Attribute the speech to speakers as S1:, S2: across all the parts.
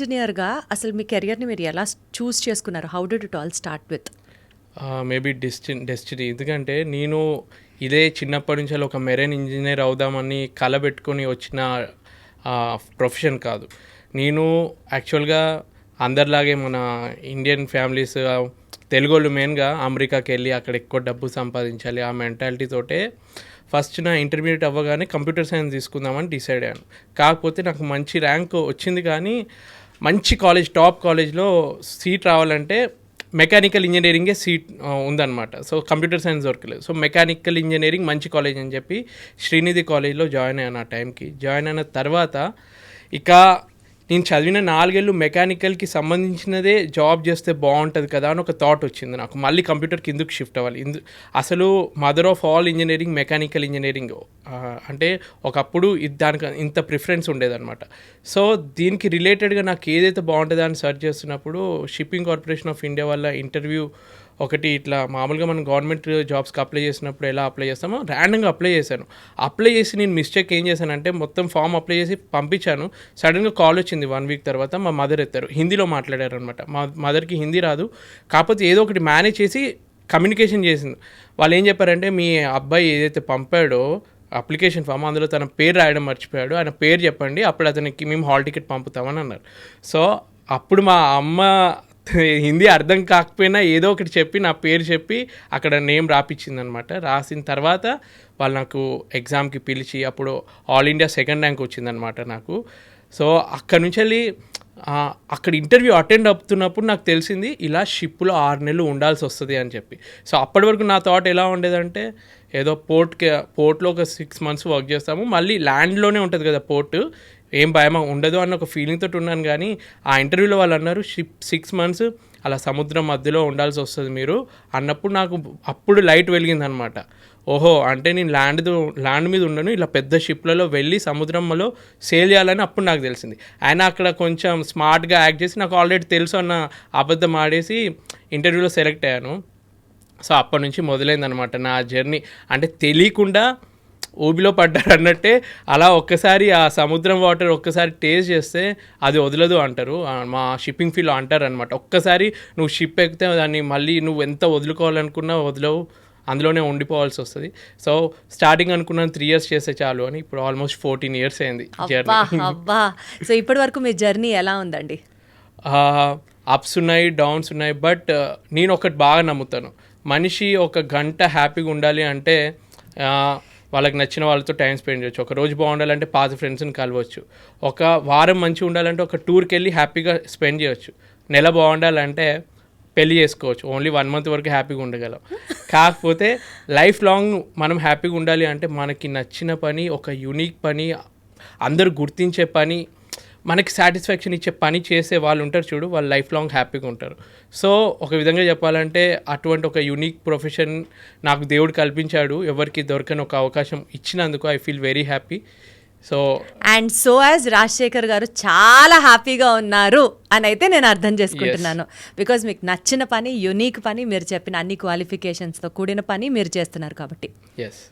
S1: ఇంజనీర్గా అసలు మీ కెరియర్ని మీరు ఎలా చూస్ చేసుకున్నారు? How did it all start with
S2: maybe డెస్టిన్ destiny ఎందుకంటే నేను ఇదే చిన్నప్పటి నుంచి ఒక మెరైన్ ఇంజనీర్ అవుదామని కలబెట్టుకొని వచ్చిన ప్రొఫెషన్ కాదు. నేను యాక్చువల్గా అందరిలాగే మన ఇండియన్ ఫ్యామిలీస్ తెలుగు వాళ్ళు మెయిన్గా అమెరికాకి వెళ్ళి అక్కడ ఎక్కువ డబ్బు సంపాదించాలి. ఆ మెంటాలిటీతోటే ఫస్ట్ నా ఇంటర్మీడియట్ అవ్వగానే కంప్యూటర్ సైన్స్ తీసుకుందామని డిసైడ్ అయ్యాను. కాకపోతే నాకు మంచి ర్యాంక్ వచ్చింది కానీ మంచి కాలేజ్ టాప్ కాలేజ్లో సీట్ రావాలంటే మెకానికల్ ఇంజనీరింగే సీట్ ఉందన్నమాట. సో కంప్యూటర్ సైన్స్ దొరకలేదు. సో మెకానికల్ ఇంజనీరింగ్ మంచి కాలేజ్ అని చెప్పి శ్రీనిధి కాలేజ్లో జాయిన్ అయ్యాను ఆ టైంకి. జాయిన్ అయిన తర్వాత ఇక నేను చదివిన నాలుగేళ్ళు మెకానికల్కి సంబంధించినదే జాబ్ చేస్తే బాగుంటుంది కదా అని ఒక థాట్ వచ్చింది నాకు. మళ్ళీ కంప్యూటర్ కిందకు షిఫ్ట్ అవ్వాలి. ఇందు అసలు mother of all engineering mechanical engineering అంటే ఒకప్పుడు దానికి ఇంత ప్రిఫరెన్స్ ఉండేదన్నమాట. సో దీనికి రిలేటెడ్గా నాకు ఏదైతే బాగుంటుందో అని సెర్చ్ చేస్తున్నప్పుడు షిప్పింగ్ కార్పొరేషన్ ఆఫ్ ఇండియా వల్ల ఇంటర్వ్యూ ఒకటి ఇట్లా మామూలుగా మనం గవర్నమెంట్ జాబ్స్కి అప్లై చేసినప్పుడు ఎలా అప్లై చేస్తామో ర్యాండంగా అప్లై చేశాను. అప్లై చేసి నేను మిస్టేక్ ఏం చేశానంటే మొత్తం ఫామ్ అప్లై చేసి పంపించాను. సడన్గా కాల్ వచ్చింది వన్ వీక్ తర్వాత మా మదర్ ఎత్తారు. హిందీలో మాట్లాడారు అనమాట మా మదర్కి హిందీ రాదు. కాకపోతే ఏదో ఒకటి మేనేజ్ చేసి కమ్యూనికేషన్ చేసింది. వాళ్ళు ఏం చెప్పారంటే మీ అబ్బాయి ఏదైతే పంపాడో అప్లికేషన్ ఫామ్ అందులో తన పేరు రాయడం మర్చిపోయాడు. ఆయన పేరు చెప్పండి. అప్పుడు అతనికి మేము హాల్ టికెట్ పంపుతామని అన్నారు. సో అప్పుడు మా అమ్మ హిందీ అర్థం కాకపోయినా ఏదో ఒకటి చెప్పి నా పేరు చెప్పి అక్కడ నేమ్ రాపిచ్చింది అనమాట రాసిన తర్వాత వాళ్ళు నాకు ఎగ్జామ్కి పిలిచి అప్పుడు ఆల్ ఇండియా సెకండ్ ర్యాంక్ వచ్చిందనమాట నాకు. సో అక్కడ నుంచి వెళ్ళి అక్కడ ఇంటర్వ్యూ అటెండ్ అవుతున్నప్పుడు నాకు తెలిసింది ఇలా షిప్లో ఆరు నెలలు ఉండాల్సి వస్తుంది అని చెప్పి. సో అప్పటి వరకు నా థాట్ ఎలా ఉండేదంటే ఏదో పోర్ట్కి పోర్ట్లో ఒక సిక్స్ మంత్స్ వర్క్ చేస్తాము మళ్ళీ ల్యాండ్లోనే ఉంటుంది కదా పోర్ట్ ఏం భయం ఉండదు అన్న ఒక ఫీలింగ్ తోటి ఉన్నాను కానీ ఆ ఇంటర్వ్యూలో వాళ్ళు అన్నారు షిప్ సిక్స్ మంత్స్ అలా సముద్రం మధ్యలో ఉండాల్సి వస్తుంది మీరు అన్నప్పుడు నాకు అప్పుడు లైట్ వెలిగిందనమాట ఓహో అంటే నేను ల్యాండ్ ల్యాండ్ మీద ఉండను ఇలా పెద్ద షిప్లలో వెళ్ళి సముద్రంలో సేల్ చేయాలని అప్పుడు నాకు తెలిసింది. ఆయన అక్కడ కొంచెం స్మార్ట్గా యాక్ట్ చేసి నాకు ఆల్రెడీ తెలుసు అన్న అబద్ధం ఆడేసి ఇంటర్వ్యూలో సెలెక్ట్ అయ్యాను. సో అప్పటి నుంచి మొదలైందనమాట నా జర్నీ అంటే తెలియకుండా ఊబిలో పడ్డారు అన్నట్టే అలా ఒక్కసారి ఆ సముద్రం వాటర్ ఒక్కసారి టేస్ట్ చేస్తే అది వదలదు అంటారు. మా షిప్పింగ్ ఫీల్డ్ అంటారు అనమాట ఒక్కసారి నువ్వు షిప్ ఎక్కితే దాన్ని మళ్ళీ నువ్వు ఎంత వదులుకోవాలనుకున్నా వదలవు అందులోనే ఉండిపోవాల్సి వస్తుంది. సో స్టార్టింగ్ అనుకున్నాను త్రీ ఇయర్స్ చేస్తే చాలు అని ఇప్పుడు ఆల్మోస్ట్ ఫోర్టీన్ ఇయర్స్ అయింది జర్నీ
S1: సో ఇప్పటి వరకు మీ జర్నీ ఎలా ఉందండి?
S2: అప్స్ ఉన్నాయి డౌన్స్ ఉన్నాయి బట్ నేను ఒకటి బాగా నమ్ముతాను. మనిషి ఒక గంట హ్యాపీగా ఉండాలి అంటే వాళ్ళకి నచ్చిన వాళ్ళతో టైం స్పెండ్ చేయొచ్చు. ఒక రోజు బాగుండాలంటే పాత ఫ్రెండ్స్ని కలవచ్చు. ఒక వారం మంచిగా ఉండాలంటే ఒక టూర్కి వెళ్ళి హ్యాపీగా స్పెండ్ చేయొచ్చు. నెల బాగుండాలంటే పెళ్ళి చేసుకోవచ్చు. ఓన్లీ వన్ మంత్ వరకు హ్యాపీగా ఉండగలం. కాకపోతే లైఫ్ లాంగ్ మనం హ్యాపీగా ఉండాలి అంటే మనకి నచ్చిన పని ఒక యూనిక్ పని అందరూ గుర్తించే పని మనకి సాటిస్ఫాక్షన్ ఇచ్చే పని చేసే వాళ్ళు ఉంటారు చూడు వాళ్ళు లైఫ్ లాంగ్ హ్యాపీగా ఉంటారు. సో ఒక విధంగా చెప్పాలంటే అటువంటి ఒక యూనిక్ ప్రొఫెషన్ నాకు దేవుడు కల్పించాడు. ఎవరికి దొరకని ఒక అవకాశం ఇచ్చినందుకు I feel very happy so
S1: and so as Rajasekhar గారు చాలా హ్యాపీగా ఉన్నారు అని అయితే నేను అర్థం చేసుకుంటున్నాను. బికాజ్ మీకు నచ్చిన పని యునీక్ పని మీరు చెప్పిన అన్ని క్వాలిఫికేషన్స్తో కూడిన పని మీరు చేస్తున్నారు కాబట్టి.
S2: ఎస్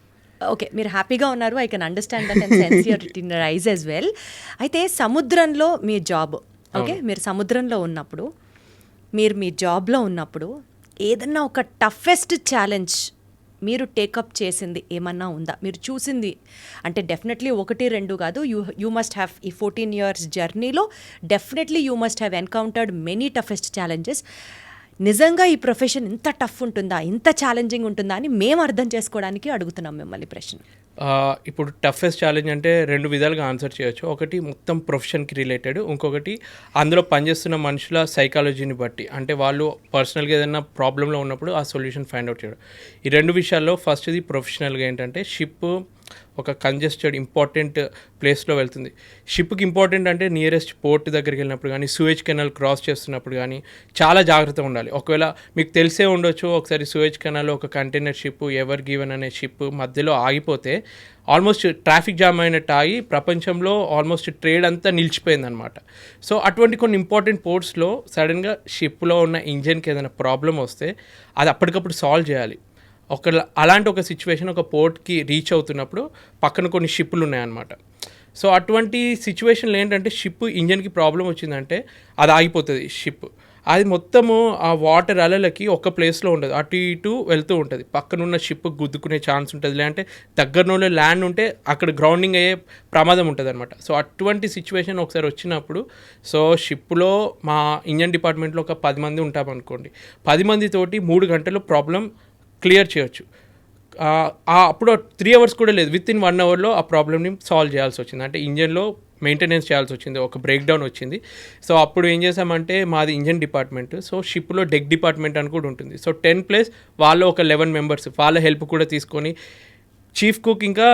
S1: ఓకే మీరు హ్యాపీగా ఉన్నారు. I can understand that and sense your in rise as well అయితే సముద్రంలో మీ జాబ్ ఓకే మీరు సముద్రంలో ఉన్నప్పుడు మీరు మీ జాబ్లో ఉన్నప్పుడు ఏదన్నా ఒక టఫెస్ట్ ఛాలెంజ్ మీరు టేకప్ చేసింది ఏమన్నా ఉందా? మీరు చూసింది అంటే డెఫినెట్లీ ఒకటి రెండు కాదు. యూ యూ మస్ట్ హ్యావ్ ఈ ఫోర్టీన్ ఇయర్స్ జర్నీలో definitely you must have encountered many toughest challenges నిజంగా ఈ ప్రొఫెషన్ ఇంత టఫ్ ఉంటుందా? ఇంత ఛాలెంజింగ్ ఉంటుందా? అని మేము అర్థం చేసుకోవడానికి అడుగుతున్నాం మిమ్మల్ని ప్రశ్న.
S2: ఇప్పుడు టఫెస్ట్ ఛాలెంజ్ అంటే రెండు విధాలుగా ఆన్సర్ చేయొచ్చు. ఒకటి మొత్తం ప్రొఫెషన్కి రిలేటెడ్ ఇంకొకటి అందులో పనిచేస్తున్న మనుషుల సైకాలజీని బట్టి. అంటే వాళ్ళు పర్సనల్గా ఏదైనా ప్రాబ్లంలో ఉన్నప్పుడు ఆ సొల్యూషన్ ఫైండ్ అవుట్ చేయడం. ఈ రెండు విషయాల్లో ఫస్ట్ది ప్రొఫెషనల్గా ఏంటంటే షిప్ ఒక కంజెస్టెడ్ ఇంపార్టెంట్ ప్లేస్లో వెళ్తుంది. షిప్కి ఇంపార్టెంట్ అంటే నియరెస్ట్ పోర్ట్ దగ్గరికి వెళ్ళినప్పుడు కానీ సూయేజ్ కెనాల్ క్రాస్ చేస్తున్నప్పుడు కానీ చాలా జాగ్రత్తగా ఉండాలి. ఒకవేళ మీకు తెలిసే ఉండొచ్చు ఒకసారి సూయేజ్ కెనాల్ ఒక కంటైనర్ షిప్ ఎవర్ గివెన్ అనే షిప్ మధ్యలో ఆగిపోతే ఆల్మోస్ట్ ట్రాఫిక్ జామ్ అయినట్టు ఆగి ప్రపంచంలో ఆల్మోస్ట్ ట్రేడ్ అంతా నిలిచిపోయిందనమాట సో అటువంటి కొన్ని ఇంపార్టెంట్ పోర్ట్స్లో సడన్గా షిప్లో ఉన్న ఇంజన్కి ఏదైనా ప్రాబ్లం వస్తే అది అప్పటికప్పుడు సాల్వ్ చేయాలి. ఒక అలాంటి ఒక సిచ్యువేషన్ ఒక పోర్ట్కి రీచ్ అవుతున్నప్పుడు పక్కన కొన్ని షిప్పులు ఉన్నాయన్నమాట. సో అటువంటి సిచ్యువేషన్లో ఏంటంటే షిప్ ఇంజన్కి ప్రాబ్లం వచ్చిందంటే అది ఆగిపోతుంది షిప్ అది మొత్తము ఆ వాటర్ అలలకి ఒక ప్లేస్లో ఉండదు. అటు ఇటు వెళ్తూ ఉంటుంది. పక్కనున్న షిప్ గుద్దుకునే ఛాన్స్ ఉంటుంది. లేదంటే దగ్గరలో ల్యాండ్ ఉంటే అక్కడ గ్రౌండింగ్ అయ్యే ప్రమాదం ఉంటుంది అనమాట సో అటువంటి సిచ్యువేషన్ ఒకసారి వచ్చినప్పుడు సో షిప్లో మా ఇంజన్ డిపార్ట్మెంట్లో ఒక పది మంది ఉంటామనుకోండి. పది మందితోటి మూడు గంటలు ప్రాబ్లం క్లియర్ చేయొచ్చు. అప్పుడు త్రీ అవర్స్ కూడా లేదు. విత్ ఇన్ వన్ అవర్లో ఆ ప్రాబ్లమ్ని సాల్వ్ చేయాల్సి వచ్చింది. అంటే ఇంజన్లో మెయింటెనెన్స్ చేయాల్సి వచ్చింది. ఒక బ్రేక్ డౌన్ వచ్చింది. సో అప్పుడు ఏం చేసామంటే మాది ఇంజన్ డిపార్ట్మెంట్ సో షిప్లో డెక్ డిపార్ట్మెంట్ అని కూడా ఉంటుంది. సో టెన్ ప్లస్ వాళ్ళు ఒక లెవెన్ మెంబర్స్ వాళ్ళ హెల్ప్ కూడా తీసుకొని చీఫ్ కుక్ ఇంకా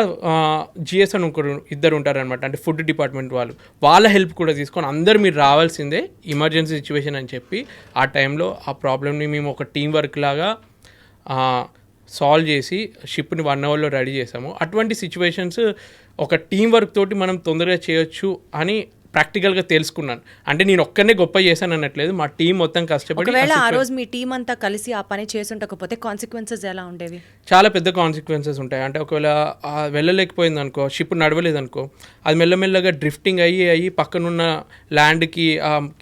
S2: జిఎస్ అని ఇంకొకరు ఇద్దరు ఉంటారనమాట అంటే ఫుడ్ డిపార్ట్మెంట్ వాళ్ళు. వాళ్ళ హెల్ప్ కూడా తీసుకొని అందరు మీరు రావాల్సిందే ఎమర్జెన్సీ సిచ్యువేషన్ అని చెప్పి ఆ టైంలో ఆ ప్రాబ్లమ్ని మేము ఒక టీం వర్క్ లాగా సాల్వ్ చేసి షిప్ని వన్ అవర్లో రెడీ చేసాము. అటువంటి సిచ్యువేషన్స్ ఒక టీం వర్క్ తోటి మనం తొందరగా చేయొచ్చు అని ప్రాక్టికల్గా తెలుసుకున్నాను. అంటే నేను ఒక్కనే గొప్ప చేశాను అనట్లేదు. మా టీం మొత్తం కష్టపడి
S1: ఒకవేళ
S2: ఆ
S1: రోజు మీ టీం అంతా కలిసి ఆ పని చేసుండకపోతే కాన్సిక్వెన్సెస్ ఎలా ఉండేవి?
S2: చాలా పెద్ద కాన్సిక్వెన్సెస్ ఉంటాయి. అంటే ఒకవేళ వెళ్ళలేకపోయింది అనుకో షిప్ నడవలేదు అనుకో అది మెల్లమెల్లగా డ్రిఫ్టింగ్ అయ్యి అయ్యి పక్కనున్న ల్యాండ్కి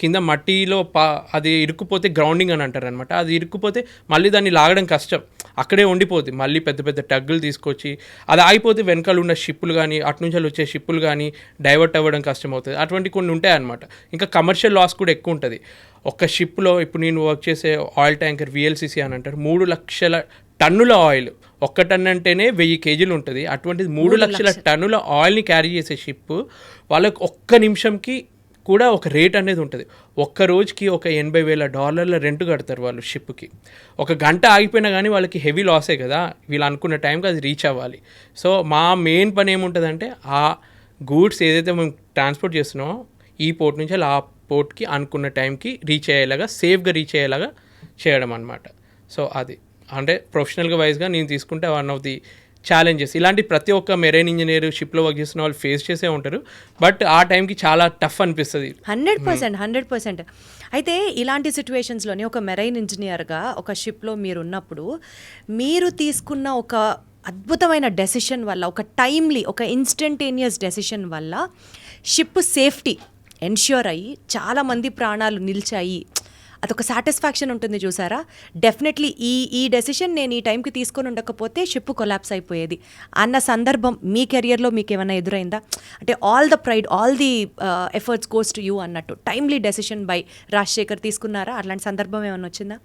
S2: కింద మట్టిలో పా అది ఇరుక్కుపోతే గ్రౌండింగ్ అని అంటారు అనమాట అది ఇరుక్కుపోతే మళ్ళీ దాన్ని లాగడం కష్టం. అక్కడే ఉండిపోద్ది. మళ్ళీ పెద్ద పెద్ద టగ్గులు తీసుకొచ్చి అది ఆగిపోతే వెనకాల ఉన్న షిప్పులు కానీ అటు నుంచి వచ్చే షిప్పులు కానీ డైవర్ట్ అవ్వడం కష్టం అవుతుంది అటువంటి కొన్ని ఉంటాయి అనమాట ఇంకా కమర్షియల్ లాస్ కూడా ఎక్కువ ఉంటుంది. ఒక షిప్లో ఇప్పుడు నేను వర్క్ చేసే ఆయిల్ ట్యాంకర్ విఎల్సిసి అని అంటారు. మూడు లక్షల టన్నుల ఆయిల్ ఒక్క టన్ అంటేనే వెయ్యి కేజీలు ఉంటుంది. అటువంటిది మూడు లక్షల టన్నుల ఆయిల్ని క్యారీ చేసే షిప్ వాళ్ళకి ఒక్క నిమిషంకి కూడా ఒక రేట్ అనేది ఉంటుంది. ఒక్క రోజుకి ఒక ఎనభై వేల డాలర్ల రెంట్ కడతారు వాళ్ళు షిప్కి ఒక గంట ఆగిపోయినా కానీ వాళ్ళకి హెవీ లాసే కదా. వీళ్ళు అనుకున్న టైంకి అది రీచ్ అవ్వాలి. సో మా మెయిన్ పని ఏముంటుందంటే ఆ గూడ్స్ ఏదైతే మేము ట్రాన్స్పోర్ట్ చేస్తున్నామో ఈ పోర్ట్ నుంచి ఆ పోర్ట్కి అనుకున్న టైంకి రీచ్ అయ్యేలాగా సేఫ్గా రీచ్ అయ్యేలాగా చేయడం అనమాట సో అది. అంటే ప్రొఫెషనల్గా వైజ్గా నేను తీసుకుంటే వన్ ఆఫ్ ది ఛాలెంజెస్. ఇలాంటి ప్రతి ఒక్క మెరైన్ ఇంజనీర్ షిప్లో వర్క్ చేస్తున్న వాళ్ళు ఫేస్ చేసే ఉంటారు. బట్ ఆ టైంకి చాలా టఫ్ అనిపిస్తుంది.
S1: Hundred percent hundred percent. అయితే ఇలాంటి సిచ్యువేషన్స్లోని ఒక మెరైన్ ఇంజనీర్గా ఒక షిప్లో మీరు ఉన్నప్పుడు మీరు తీసుకున్న ఒక అద్భుతమైన డెసిషన్ వల్ల ఒక టైమ్లీ ఒక ఇన్స్టంటేనియస్ డెసిషన్ వల్ల షిప్ సేఫ్టీ ఎన్ష్యూర్ అయ్యి చాలామంది ప్రాణాలు నిలిచాయి. అదొక సాటిస్ఫాక్షన్ ఉంటుంది చూసారా? డెఫినెట్లీ ఈ ఈ డెసిషన్ నేను ఈ టైంకి తీసుకొని ఉండకపోతే షిప్ కొలాప్స్ అయిపోయేది. అన్న సందర్భం మీ కెరియర్లో మీకు ఏమైనా ఎదురైందా? అంటే all the pride all the efforts goes to you అన్నట్టు. టైమ్లీ డెసిషన్ బై రాజశేఖర్ తీసుకున్నారా? అట్లాంటి సందర్భం ఏమైనా వచ్చిందా?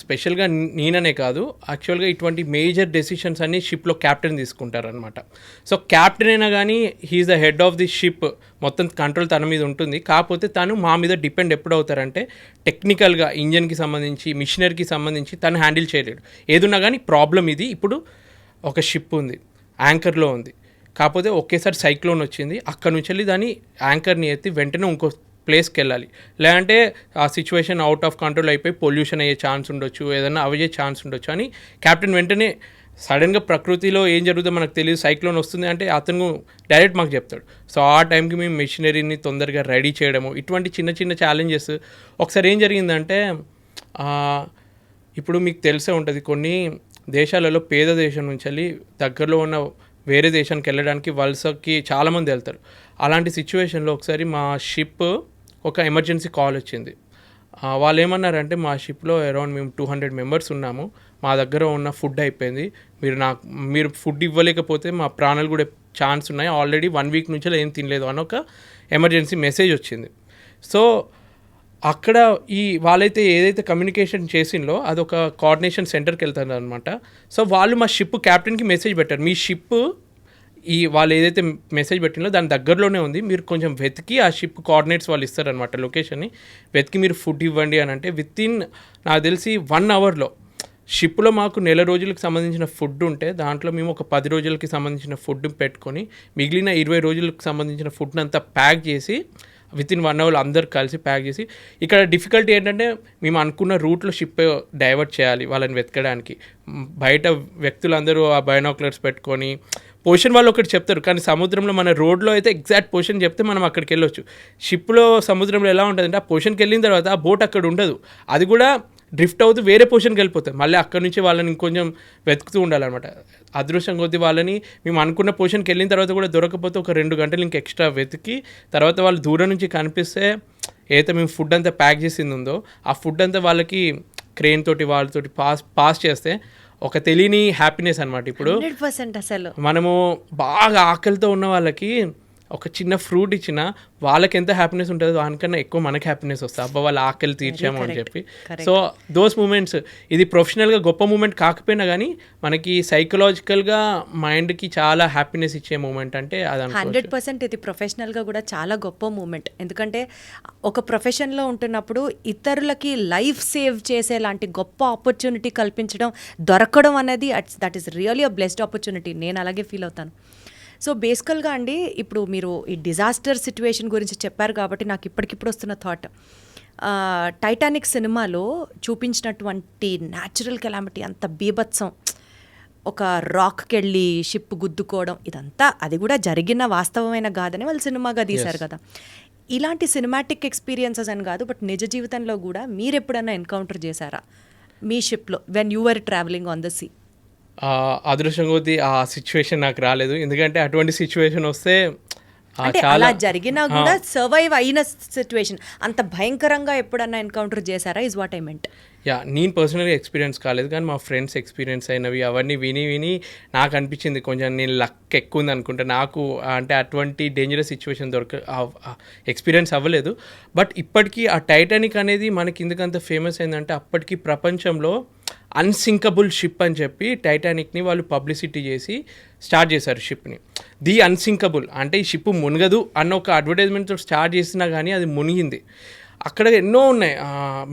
S2: స్పెషల్గా నేననే కాదు యాక్చువల్గా ఇటువంటి మేజర్ డెసిషన్స్ అన్ని షిప్లో క్యాప్టెన్ తీసుకుంటారనమాట సో క్యాప్టెన్ అయినా కానీ he's the head of the ship మొత్తం కంట్రోల్ తన మీద ఉంటుంది. కాకపోతే తను మా మీద డిపెండ్ ఎప్పుడు అవుతారంటే టెక్నికల్గా ఇంజన్కి సంబంధించి మిషనరీకి సంబంధించి తను హ్యాండిల్ చేయలేడు. ఏదున్నా కానీ ప్రాబ్లం ఇది. ఇప్పుడు ఒక షిప్ ఉంది యాంకర్లో ఉంది. కాకపోతే ఒకేసారి సైక్లోన్ వచ్చింది. అక్కడ నుంచి వెళ్ళి దాన్ని యాంకర్ని ఎత్తి వెంటనే ఇంకో ప్లేస్కి వెళ్ళాలి. లేదంటే ఆ సిచ్యువేషన్ అవుట్ ఆఫ్ కంట్రోల్ అయిపోయి పొల్యూషన్ అయ్యే ఛాన్స్ ఉండొచ్చు ఏదైనా అవయ్యే ఛాన్స్ ఉండొచ్చు అని క్యాప్టెన్ వెంటనే సడన్గా ప్రకృతిలో ఏం జరుగుతుందో మనకు తెలియదు సైక్లోన్ వస్తుంది అంటే అతను డైరెక్ట్ మాకు చెప్తాడు. సో ఆ టైంకి మేము మెషినరీని తొందరగా రెడీ చేయడము ఇటువంటి చిన్న చిన్న ఛాలెంజెస్ ఒకసారి ఏం జరిగిందంటే ఇప్పుడు మీకు తెలిసే ఉంటుంది కొన్ని దేశాలలో పేద దేశం నుంచి వెళ్ళి దగ్గరలో ఉన్న వేరే దేశానికి వెళ్ళడానికి వలసకి చాలామంది వెళ్తారు. అలాంటి సిచ్యువేషన్లో ఒకసారి మా షిప్ ఒక ఎమర్జెన్సీ కాల్ వచ్చింది. వాళ్ళు ఏమన్నారంటే మా షిప్లో అరౌండ్ మేము టూ హండ్రెడ్ మెంబర్స్ ఉన్నాము. మా దగ్గర ఉన్న ఫుడ్ అయిపోయింది. మీరు నాకు మీరు ఫుడ్ ఇవ్వలేకపోతే మా ప్రాణాలు కూడా ఛాన్స్ ఉన్నాయి. ఆల్రెడీ వన్ వీక్ నుంచి ఏం తినలేదు అని ఒక ఎమర్జెన్సీ మెసేజ్ వచ్చింది. సో అక్కడ ఈ వాళ్ళైతే ఏదైతే కమ్యూనికేషన్ చేసిందో అదొక కోఆర్డినేషన్ సెంటర్కి వెళ్తారు అనమాట సో వాళ్ళు మా షిప్ క్యాప్టెన్కి మెసేజ్ పెట్టారు. మీ షిప్ ఈ వాళ్ళు ఏదైతే మెసేజ్ పెట్టిందో దాని దగ్గరలోనే ఉంది. మీరు కొంచెం వెతికి ఆ షిప్ కోఆర్డినేట్స్ వాళ్ళు ఇస్తారనమాట లొకేషన్ని వెతికి మీరు ఫుడ్ ఇవ్వండి అని అంటే విత్ ఇన్ నాకు తెలిసి వన్ అవర్లో షిప్లో మాకు నెల రోజులకు సంబంధించిన ఫుడ్ ఉంటే దాంట్లో మేము ఒక పది రోజులకి సంబంధించిన ఫుడ్ పెట్టుకొని మిగిలిన ఇరవై రోజులకు సంబంధించిన ఫుడ్ని అంతా ప్యాక్ చేసి విత్ ఇన్ వన్ అవర్ అందరు కలిసి ప్యాక్ చేసి ఇక్కడ డిఫికల్టీ ఏంటంటే మేము అనుకున్న రూట్లో షిప్ డైవర్ట్ చేయాలి వాళ్ళని వెతకడానికి. బయట వ్యక్తులందరూ ఆ బయోనాక్యులర్స్ పెట్టుకొని పొజిషన్ వాళ్ళు ఒకటి చెప్తారు. కానీ సముద్రంలో మన రోడ్లో అయితే ఎగ్జాక్ట్ పొజిషన్ చెప్తే మనం అక్కడికి వెళ్ళొచ్చు. షిప్లో సముద్రంలో ఎలా ఉంటుందంటే ఆ పొజిషన్కి వెళ్ళిన తర్వాత ఆ బోట్ అక్కడ ఉండదు. అది కూడా డ్రిఫ్ట్ అవుతూ వేరే పొజిషన్కి వెళ్ళిపోతాయి. మళ్ళీ అక్కడ నుంచి వాళ్ళని ఇంకొంచెం వెతుకుతూ ఉండాలన్నమాట. అదృష్టం కొద్దీ వాళ్ళని మేము అనుకున్న పొజిషన్కి వెళ్ళిన తర్వాత కూడా దొరకకపోతే ఒక రెండు గంటలు ఇంకా ఎక్స్ట్రా వెతికి తర్వాత వాళ్ళు దూరం నుంచి కనిపిస్తే ఏదైతే మేము ఫుడ్ అంతా ప్యాక్ చేసింది ఉందో ఆ ఫుడ్ అంతా వాళ్ళకి క్రెయిన్ తోటి వాళ్ళతోటి పాస్ పాస్ చేస్తే ఒక తెలియని హ్యాపీనెస్ అనమాట ఇప్పుడు.
S1: పర్సెంట్ అసలు.
S2: మనము బాగా ఆకలితో ఉన్న వాళ్ళకి ఒక చిన్న ఫ్రూట్ ఇచ్చిన వాళ్ళకి ఎంత హ్యాపీనెస్ ఉంటుందో దానికన్నా ఎక్కువ మనకి హ్యాపీనెస్ వస్తుంది. అబ్బా వాళ్ళ ఆకలి తీర్చాము అని చెప్పి. సో దోస్ మూమెంట్స్ ఇది ప్రొఫెషనల్గా గొప్ప మూమెంట్ కాకపోయినా కానీ మనకి సైకలాజికల్గా మైండ్కి చాలా హ్యాపీనెస్ ఇచ్చే మూమెంట్ అంటే అది
S1: హండ్రెడ్ పర్సెంట్ ఇది ప్రొఫెషనల్గా కూడా చాలా గొప్ప మూమెంట్ ఎందుకంటే ఒక ప్రొఫెషన్లో ఉంటున్నప్పుడు ఇతరులకి లైఫ్ సేవ్ చేసే లాంటి గొప్ప ఆపర్చునిటీ కల్పించడం దొరకడం అనేది that is really a blessed opportunity నేను అలాగే ఫీల్ అవుతాను. సో బేసికల్గా అండి ఇప్పుడు మీరు ఈ డిజాస్టర్ సిచ్యువేషన్ గురించి చెప్పారు కాబట్టి నాకు ఇప్పటికిప్పుడు వస్తున్న థాట్. టైటానిక్ సినిమాలో చూపించినటువంటి న్యాచురల్ కెలామిటీ అంత బీభత్సం ఒక రాక్కి వెళ్ళి షిప్ గుద్దుకోవడం ఇదంతా అది కూడా జరిగిన వాస్తవమైన కాదని వాళ్ళు సినిమాగా తీశారు కదా. ఇలాంటి సినిమాటిక్ ఎక్స్పీరియన్సెస్ అని కాదు బట్ నిజ జీవితంలో కూడా మీరు ఎప్పుడన్నా ఎన్కౌంటర్ చేశారా? మీ షిప్లో when you are travelling on the sea?
S2: అదృష్టం కొద్దీ ఆ సిచ్యువేషన్ నాకు రాలేదు. ఎందుకంటే అటువంటి సిచ్యువేషన్ వస్తే
S1: అంటే
S2: చాలా
S1: అలా జరిగినా కూడా సర్వైవ్ అయిన సిచ్యువేషన్ అంత భయంకరంగా ఎప్పుడన్నా ఎన్కౌంటర్ చేశారా? Is what I meant
S2: yeah నేను పర్సనల్గా ఎక్స్పీరియన్స్ కాలేదు కానీ మా ఫ్రెండ్స్ ఎక్స్పీరియన్స్ అయినవి అవన్నీ విని విని నాకు అనిపించింది కొంచెం నేను లక్ ఎక్కువ ఉంది అనుకుంటా. నాకు అంటే అటువంటి డేంజరస్ సిచ్యువేషన్ దొరక ఎక్స్పీరియన్స్ అవ్వలేదు. బట్ ఇప్పటికీ ఆ టైటానిక్ అనేది మనకి ఎందుకంత ఫేమస్ అయిందంటే అప్పటికి ప్రపంచంలో అన్సింకబుల్ షిప్ అని చెప్పి టైటానిక్ని వాళ్ళు పబ్లిసిటీ చేసి స్టార్ట్ చేశారు షిప్ని ది అన్సింకబుల్ అంటే ఈ షిప్ మునగదు అన్న ఒక అడ్వర్టైజ్మెంట్తో స్టార్ట్ చేసినా కానీ అది మునిగింది. అక్కడ ఎన్నో ఉన్నాయి.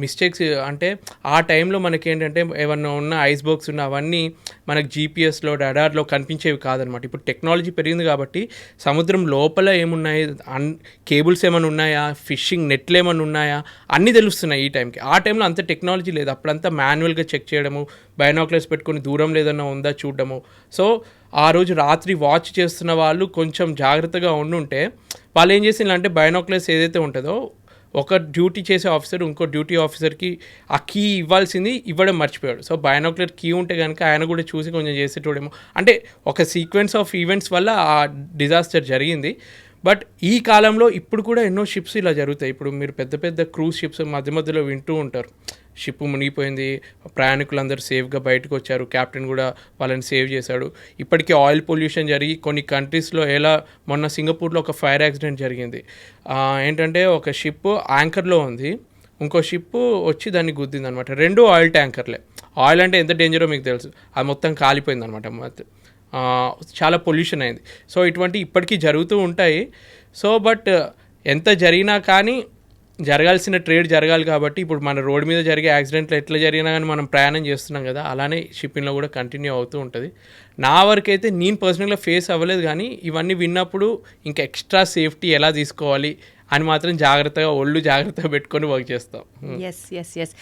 S2: మిస్టేక్స్ అంటే ఆ టైంలో మనకి ఏంటంటే ఏమన్నా ఉన్న ఐస్ బాక్స్ ఉన్న అవన్నీ మనకు జీపీఎస్లో రడార్లో కనిపించేవి కాదనమాట. ఇప్పుడు టెక్నాలజీ పెరిగింది కాబట్టి సముద్రం లోపల ఏమున్నాయి? అన్ కేబుల్స్ ఏమైనా ఉన్నాయా? ఫిషింగ్ నెట్లు ఏమైనా ఉన్నాయా? అన్నీ తెలుస్తున్నాయి ఈ టైంకి ఆ టైంలో అంత టెక్నాలజీ లేదు. అప్పుడంతా మాన్యువల్గా చెక్ చేయడము బయోనాక్లర్స్ పెట్టుకొని దూరం లేదన్నా ఉందా చూడడము. సో ఆ రోజు రాత్రి వాచ్ చేస్తున్న వాళ్ళు కొంచెం జాగ్రత్తగా ఉండుంటే వాళ్ళు ఏం చేసిందంటే బయోనాక్లర్స్ ఏదైతే ఉంటుందో ఒక డ్యూటీ చేసే ఆఫీసర్ ఇంకో డ్యూటీ ఆఫీసర్కి ఆ కీ ఇవ్వాల్సింది ఇవ్వడం మర్చిపోయాడు. సో బయానోక్లర్ కీ ఉంటే కనుక ఆయన కూడా చూసి కొంచెం చేసేటోడేమో. అంటే ఒక సీక్వెన్స్ ఆఫ్ ఈవెంట్స్ వల్ల ఆ డిజాస్టర్ జరిగింది. బట్ ఈ కాలంలో ఇప్పుడు కూడా ఎన్నో షిప్స్ ఇలా జరుగుతాయి. ఇప్పుడు మీరు పెద్ద పెద్ద క్రూజ్ షిప్స్ మధ్య మధ్యలో వింటూ ఉంటారు. షిప్ మునిగిపోయింది. ప్రయాణికులందరూ సేఫ్గా బయటకు వచ్చారు. కెప్టెన్ కూడా వాళ్ళని సేవ్ చేశాడు. ఇప్పటికీ ఆయిల్ పొల్యూషన్ జరిగి కొన్ని కంట్రీస్లో ఎలా మొన్న సింగపూర్లో ఒక ఫైర్ యాక్సిడెంట్ జరిగింది. ఏంటంటే ఒక షిప్ యాంకర్లో ఉంది. ఇంకో షిప్ వచ్చి దాన్ని గుద్దింది అనమాట రెండు ఆయిల్ ట్యాంకర్లే. ఆయిల్ అంటే ఎంత డేంజరో మీకు తెలుసు. అది మొత్తం కాలిపోయింది అనమాట చాలా పొల్యూషన్ అయింది. సో ఇటువంటి ఇప్పటికీ జరుగుతూ ఉంటాయి. సో బట్ ఎంత జరిగినా కానీ జరగాల్సిన ట్రేడ్ జరగాలి కాబట్టి ఇప్పుడు మన రోడ్ మీద జరిగే యాక్సిడెంట్లు ఎట్లా జరిగినా కానీ మనం ప్రయాణం చేస్తున్నాం కదా అలానే షిప్పింగ్లో కూడా కంటిన్యూ అవుతూ ఉంటుంది. నా వరకు అయితే నేను పర్సనల్గా ఫేస్ అవ్వలేదు కానీ ఇవన్నీ విన్నప్పుడు ఇంకా ఎక్స్ట్రా సేఫ్టీ ఎలా తీసుకోవాలి అని మాత్రం జాగ్రత్తగా ఒళ్ళు జాగ్రత్తగా పెట్టుకొని వర్క్ చేస్తాం.
S1: Yes yes yes